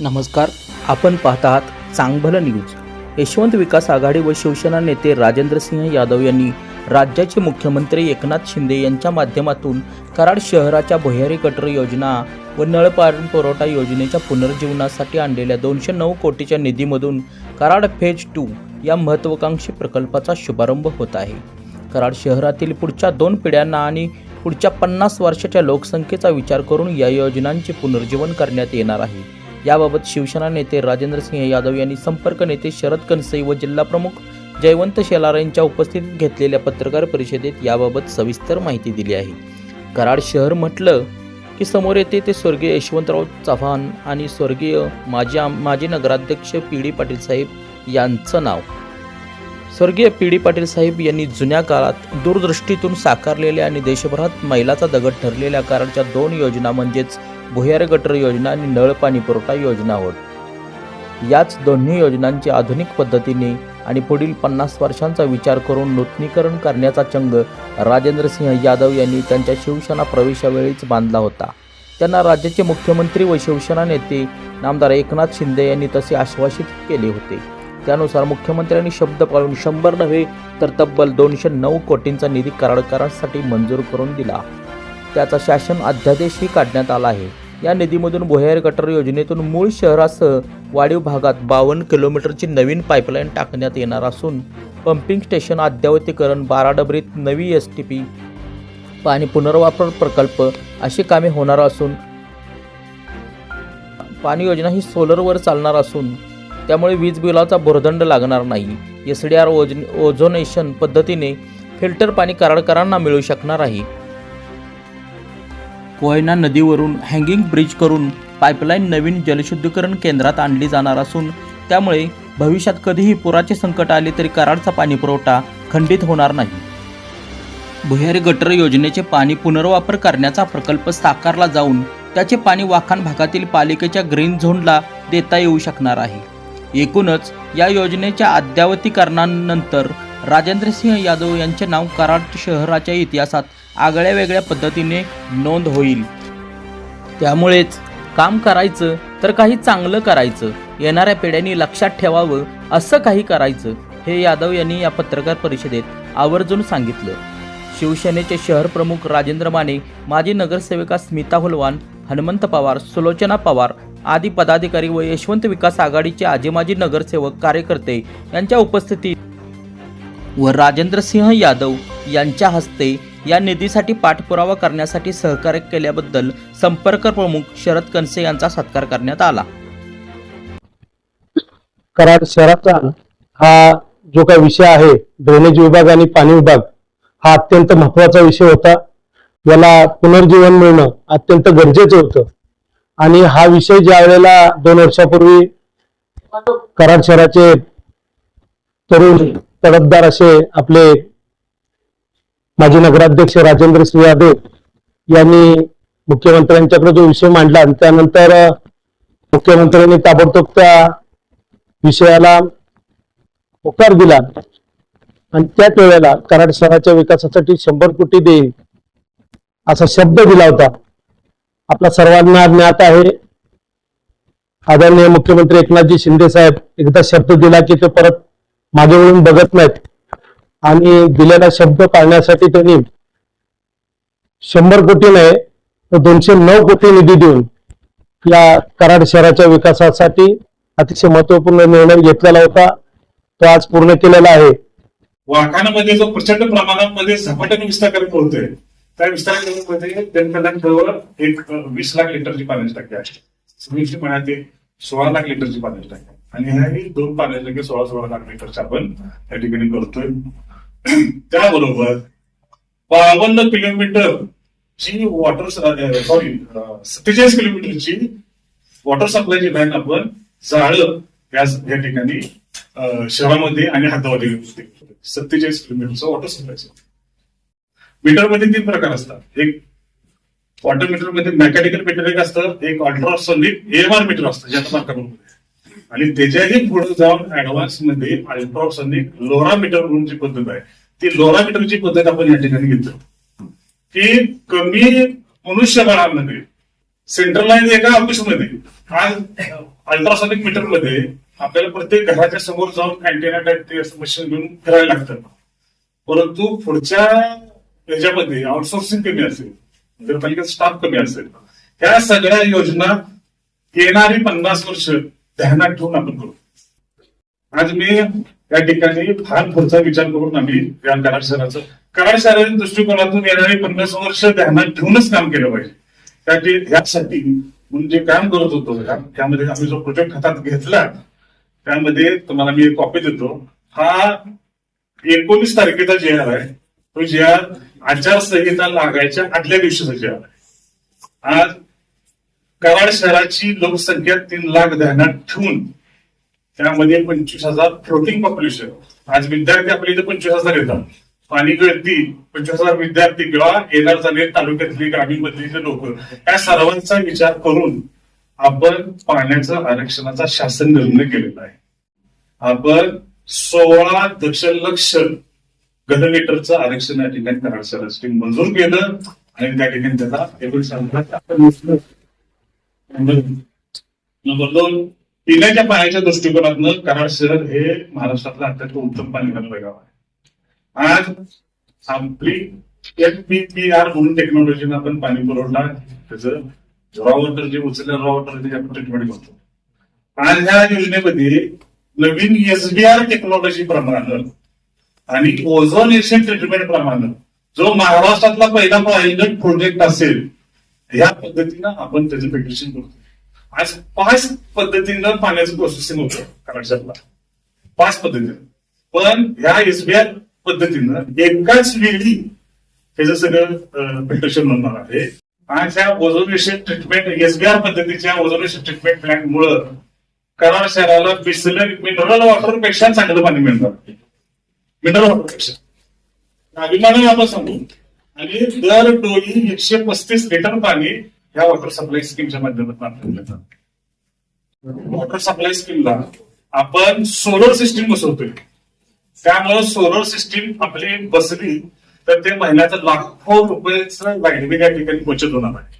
नमस्कार आपण पाहत आहात चांगभलं न्यूज. यशवंत विकास आघाडी व शिवसेना नेते राजेंद्र सिंह यादव यांनी राज्याचे मुख्यमंत्री एकनाथ शिंदे यांच्या माध्यमातून कराड शहराच्या भुयारी गटर योजना व नळपाणी पुरवठा योजनेच्या पुनर्जीवनासाठी आणलेल्या दोनशे नऊ कोटीच्या निधीमधून कराड फेज टू या महत्त्वाकांक्षी प्रकल्पाचा शुभारंभ होत आहे. कराड शहरातील पुढच्या दोन पिढ्यांना आणि पुढच्या पन्नास वर्षाच्या लोकसंख्येचा विचार करून या योजनांचे पुनर्जीवन करण्यात येणार आहे. याबाबत शिवसेना नेते राजेंद्र सिंह यादव यांनी संपर्क नेते शरद कनसई व जिल्हाप्रमुख जयवंत शेलार यांच्या उपस्थितीत घेतलेल्या पत्रकार परिषदेत याबाबत सविस्तर माहिती दिली आहे. कराड शहर म्हटलं की समोर येते ते स्वर्गीय यशवंतराव चव्हाण आणि स्वर्गीय माजी माजी नगराध्यक्ष पी डी पाटील साहेब यांचं नाव. स्वर्गीय पी डी पाटील साहेब यांनी जुन्या काळात दूरदृष्टीतून साकारलेल्या आणि देशभरात मैलाचा दगड ठरलेल्या कारणच्या दोन योजना म्हणजेच भुयार गटर योजना आणि नळ पाणी पुरवठा योजना होत याच दोन्ही योजनांची आधुनिक पद्धतीने आणि पुढील पन्नास वर्षांचा विचार करून नूतनीकरण करण्याचा चंग राजेंद्र सिंह यादव यांनी त्यांच्या शिवसेना प्रवेशावेळीच बांधला होता. त्यांना राज्याचे मुख्यमंत्री व शिवसेना नेते नामदार एकनाथ शिंदे यांनी तसे आश्वासित केले होते. त्यानुसार मुख्यमंत्र्यांनी शब्द पाळून शंभर नव्हे तर तब्बल दोनशे नऊ कोटींचा निधी कराडकरांसाठी मंजूर करून दिला. त्याचा शासन अध्यादेशही काढण्यात आला आहे. या निधीमधून भुयार गटर योजनेतून मूळ शहरासह वाढीव भागात बावन्न किलोमीटरची नवीन पाईपलाईन टाकण्यात येणार असून पंपिंग स्टेशन अद्ययावतीकरण बारा डबरीत नवी एस टी पी पाणी पुनर्वापर प्रकल्प अशी कामे होणार असून पाणी योजना ही सोलरवर चालणार असून त्यामुळे वीज बिलाचा भुर्दंड लागणार नाही. एस डी आर ओज ओझोनेशन पद्धतीने फिल्टर पाणी कराडकरांना मिळू शकणार आहे. कोयना नदीवरून हँगिंग ब्रिज करून पाईपलाईन नवीन जलशुद्धीकरण केंद्रात आणली जाणार असून त्यामुळे भविष्यात कधीही पुराचे संकट आले तरी कराडचा पाणी पुरवठा खंडित होणार नाही. भुयारी गटर योजनेचे पाणी पुनर्वापर करण्याचा प्रकल्प साकारला जाऊन त्याचे पाणी वाखाण भागातील पालिकेच्या ग्रीन झोनला देता येऊ शकणार आहे. एकूणच या योजनेच्या अद्यावतीकरणानंतर राजेंद्र सिंह यादव यांचे नाव कराड शहराच्या इतिहासात आगळ्या वेगळ्या पद्धतीने नोंद होईल. त्यामुळेच काम करायचं तर काही चांगलं करायचं येणाऱ्या पिढ्यांनी लक्षात ठेवावं असं काही करायचं हे यादव यांनी या पत्रकार परिषदेत आवर्जून सांगितलं. शिवसेनेचे शहर प्रमुख राजेंद्र माने माजी नगरसेविका स्मिता हुलवान हनुमंत पवार सुलोचना पवार आदी पदाधिकारी व यशवंत विकास आघाडीचे आजीमाजी नगरसेवक कार्यकर्ते यांच्या उपस्थितीत व राजेंद्र सिंह यादव यांच्या हस्ते या निधीसाठी पाठपुरावा करण्यासाठी सहकार्य केल्याबद्दल संपर्क प्रमुख शरद कनसे यांचा सत्कार करण्यात आला. कराड शहराचा हा जो काही विषय आहे ड्रेनेज विभाग आणि पाणी विभाग हा अत्यंत महत्त्वाचा विषय होता. याला पुनर्जीवन मिळणं अत्यंत गरजेचं होतं. आणि हा विषय ज्या वेळेला दोन वर्षापूर्वी कराड शहराचे तरुण तडफदार असे आपले माजी नगराध्यक्ष राजेंद्र सिंह यादव यांनी मुख्यमंत्र्यांच्याकडे जो विषय मांडला आणि त्यानंतर मुख्यमंत्र्यांनी ताबडतोब त्या विषयाला होकार दिला. आणि त्याच वेळेला कराड शहराच्या विकासासाठी शंभर कोटी देईन असा शब्द दिला होता. आपला सर्वांना ज्ञात आहे. आदरणीय मुख्यमंत्री एकनाथजी शिंदे साहेब एकदा शब्द दिला की ते परत मागे वळून बघत नाहीत. आणि दिलेला शब्द पाळण्यासाठी त्यांनी शंभर कोटी नाही तर दोनशे नऊ कोटी निधी देऊन या कराड शहराच्या विकासासाठी अतिशय महत्त्वपूर्ण निर्णय घेतलेला होता. तो आज पूर्ण केलेला आहे. वाखानामध्ये जो प्रचंड प्रमाणामध्ये झपाट्याने विस्तारीकरण होतोय त्या विस्तारीकरणामध्ये त्यांना जवळ एक वीस लाख लिटरची पाण्याची टाकी आहे. वीस सोळा लाख लिटरची पाण्याची टाकी आणि ह्याही दोन पाण्याची टाकी सोळा सोळा लाख लिटरच्या आपण त्या ठिकाणी करतोय. त्याबरोबर बावन्न किलोमीटर ची वॉटर सॉरी सत्तेचाळीस किलोमीटरची वॉटर सप्लायची लाईन आपण जाळ या ठिकाणी शहरामध्ये आणि हद्दवादी सत्तेचाळीस किलोमीटरचं वॉटर सप्लायचं मीटरमध्ये तीन प्रकार असतात. एक वॉटर मीटरमध्ये मेकॅनिकल मीटर एक असतं एक अल्ट्रासॉनिक एएमआर मीटर असतं ज्याचा मार्कामध्ये आणि त्याच्याही पुढे जाऊन ऍडव्हान्समध्ये अल्ट्रासॉनिक लोरा मीटर म्हणून जी पद्धत आहे ती लोरा मीटरची पद्धत आपण या ठिकाणी घेतो की कमी मनुष्यबळामध्ये सेंट्रलाइज एका ऑफिसमध्ये आज अल्ट्रासॉनिक मीटरमध्ये आपल्याला प्रत्येक घराच्या समोर जाऊन अँटेना टाईप ते असं मशीन घेऊन करायला लागतं. परंतु पुढच्या याच्यामध्ये आउटसोर्सिंग कमी असेल. नगरपालिकेचा स्टाफ कमी असेल. त्या सगळ्या योजना येणारी पन्नास वर्ष ध्यानात ठेवून आपण करू. आज मी या ठिकाणी फार पुढचा विचार करून आम्ही या कराड शहराचं कराड शहराच्या दृष्टिकोनातून येणारी पन्नास वर्ष ध्यानात ठेवूनच काम केलं पाहिजे. त्यासाठी यासाठी म्हणून जे काम करत होतो त्यामध्ये आम्ही जो प्रोजेक्ट हातात घेतला त्यामध्ये तुम्हाला मी एक कॉपी देतो. हा एकोणीस तारखेचा जे आहे तो आचारसंहिता लागायच्या आदल्या दिवशीचा जे आज कराड शहराची लोकसंख्या तीन लाख ध्यानात ठेवून त्यामध्ये पंचवीस हजार फ्लोटिंग पॉप्युलेशन आज विद्यार्थी आपल्या इथे पंचवीस हजार येतात. पाणी गळती पंचवीस हजार विद्यार्थी किंवा येणार झाले तालुक्यातली ग्रामीण मधले लोक. या सर्वांचा विचार करून आपण पाण्याचा आरक्षणाचा शासन निर्णय केलेला आहे. आपण सोळा दशलक्ष घनमीटरचं आरक्षण या ठिकाणी कराड शहरासाठी मंजूर केलं आणि त्या ठिकाणी त्याला टेबल म्हणजे नंबर दोन पिण्याच्या पाण्याच्या दृष्टिकोनातनं कराड शहर हे महाराष्ट्रातलं अत्यंत उत्तम पाणी घालणारं गाव आहे. आज आपली एफ पी पी आर म्हणून टेक्नॉलॉजीनं आपण पाणी पुरवठा त्याचं रॉ वॉटर जे उचललं रॉ वॉटर त्याची आपण ट्रीटमेंट करतो. आज ह्या योजनेमध्ये नवीन एसबीआर टेक्नॉलॉजी प्रमाणे आणि ओझोन एशियन ट्रीटमेंट प्रमाणे. जो महाराष्ट्रातला पहिला पायलट प्रोजेक्ट असेल या पद्धतीनं आपण त्याचं पेटिशन करतो आज पाच पद्धतीनं पाण्याचं प्रोसेसिंग होतं कराडच्यातला पाच पद्धतीनं. पण ह्या एसबीआय पद्धतीनं एकाच वेळी त्याचं सगळं फिल्ट्रेशन होणार आहे आज ह्या ओझोनेशन ट्रीटमेंट एसबीआर पद्धतीच्या ओझोनेशन ट्रीटमेंट प्लॅन मुळे कराड शहराला बिसलरी मिनरल वॉटरपेक्षा चांगलं पाणी मिळणार मिनरल वॉटर अभिमानाने आपण सांगू. आणि दर डोळी एकशे पस्तीस लिटर पाणी या वॉटर सप्लाय स्कीमच्या माध्यमातून आपल्याला वॉटर सप्लाय स्कीमला आपण सोलर सिस्टीम बसवतोय. त्यामुळे सोलर सिस्टीम आपली बसली तर ते महिन्याचं लाखो रुपयाचं लाइट या ठिकाणी बचत होणार आहे.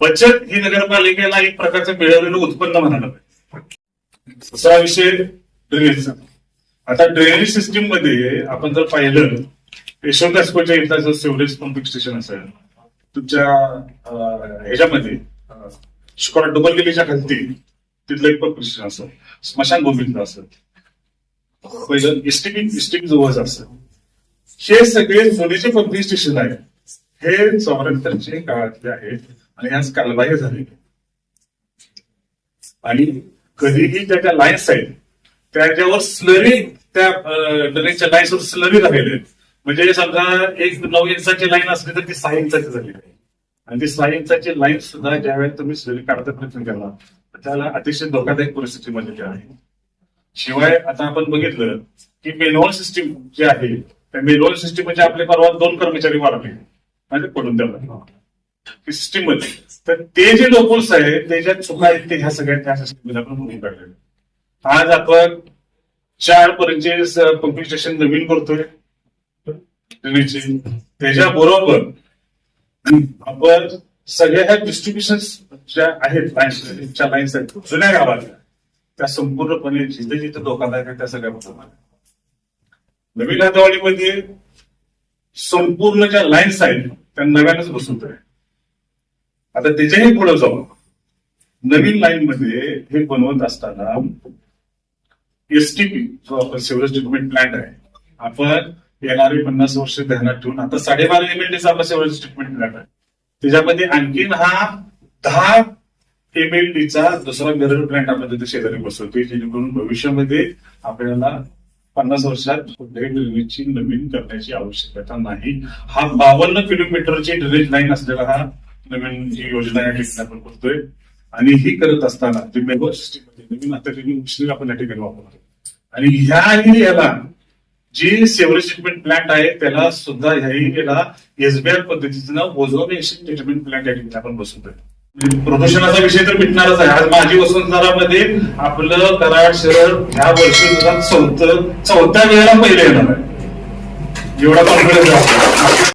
बचत ही नगरपालिकेला एक प्रकारचं मिळवलेलं उत्पन्न म्हणायला पाहिजे दुसरा विषय ड्रेनेजचा. आता ड्रेनेज सिस्टीममध्ये आपण जर पाहिलं यशवंत हायस्कूलच्या इथं जर सिवरेज पंपिंग स्टेशन असेल तुमच्या ह्याच्यामध्ये अं, डबल गेलीच्या खालती तिथलं एक पंपिंग स्टेशन असेल गोविंद असेल पहिलं इस्टिपी इस्टिपी जवळच असेल. हे सगळे जुने पंपिंग स्टेशन आहेत. हे चौऱ्याहत्तरचे काळातले आहेत आणि आज कालबाह्य झाले. आणि कधीही ज्या त्या लाईन्स आहेत त्याच्यावर स्लरी त्या ड्रेनेजच्या लाईन्सवर स्लरी राहिले आहेत. म्हणजे समजा एक नऊ इंचाची लाईन असली तर ती सहा इंचाची झाली आहे. आणि ती सहा इंचाची लाईन सुद्धा ज्यावेळेस तुम्ही स्लरी काढता प्रयत्न केला त्याला अतिशय धोकादायक परिस्थितीमध्ये ते आहे. शिवाय आता आपण बघितलं की मेनवॉल सिस्टीम जे आहे त्या मेनवॉल सिस्टीम म्हणजे आपले परवा दोन कर्मचारी वाढले म्हणजे पडून द्यावा सिस्टीममध्ये. तर ते जे लोकल्स आहेत ते ज्या चुका आहेत ते ह्या सगळ्या त्या सिस्टीममध्ये आपण काढलेले आज आपण चार पर्यंतचे पंपिंग स्टेशन नवीन करतोय. त्याच्या बरोबर आपण सगळ्या ह्या डिस्ट्रीब्युशन ज्या आहेत lines, लाईन्स आहेत जुन्या गावातल्या त्या संपूर्णपणे जिथे जिथे धोकादायक आहे त्या सगळ्या बदलणार नवीन हातवाडीमध्ये संपूर्ण ज्या लाईन्स आहेत त्या नव्यानच बसवतोय आता त्याच्याही पुढे जाऊ नवीन लाईन मध्ये हे बनवत असताना एसटीपी जो आपण सिव्हरेज ट्रीटमेंट प्लांट आहे आपण येणारे पन्नास वर्ष ध्यानात ठेवून आता साडेबारा एम एल डीचा आपला सिव्हरेज ट्रीटमेंट प्लांट आहे. त्याच्यामध्ये आणखीन हा दहा एम एल डीचा दुसरा मिरर प्लांट आपण तिथे शेजारी बसवतोय जेणेकरून भविष्यामध्ये आपल्याला पन्नास वर्षात कुठल्याही ड्रेनेजची नवीन करण्याची आवश्यकता नाही. हा बावन्न किलोमीटरची ड्रेनेज लाईन असलेला हा नवीन ही योजना या ठिकाणी आपण करतोय आणि ही करत असताना जे मेगो सिस्टीम नवीन आता मशिनरी आपण या ठिकाणी वापरतो आणि ह्याही याला जी सेवरेज ट्रीटमेंट प्लांट आहे त्याला सुद्धा ह्याही याला एसबीआय पद्धतीनं ओझोनेशन ट्रीटमेंट प्लांट या ठिकाणी आपण बसवतोय म्हणजे प्रदूषणाचा विषय तर मिटणारच आहे. आज माझी वसंतदारामध्ये आपलं कराड शहर ह्या वर्षी चौथ चौथ्या वेळेला पहिले येणार आहे. एवढा कॉन्फिडन्स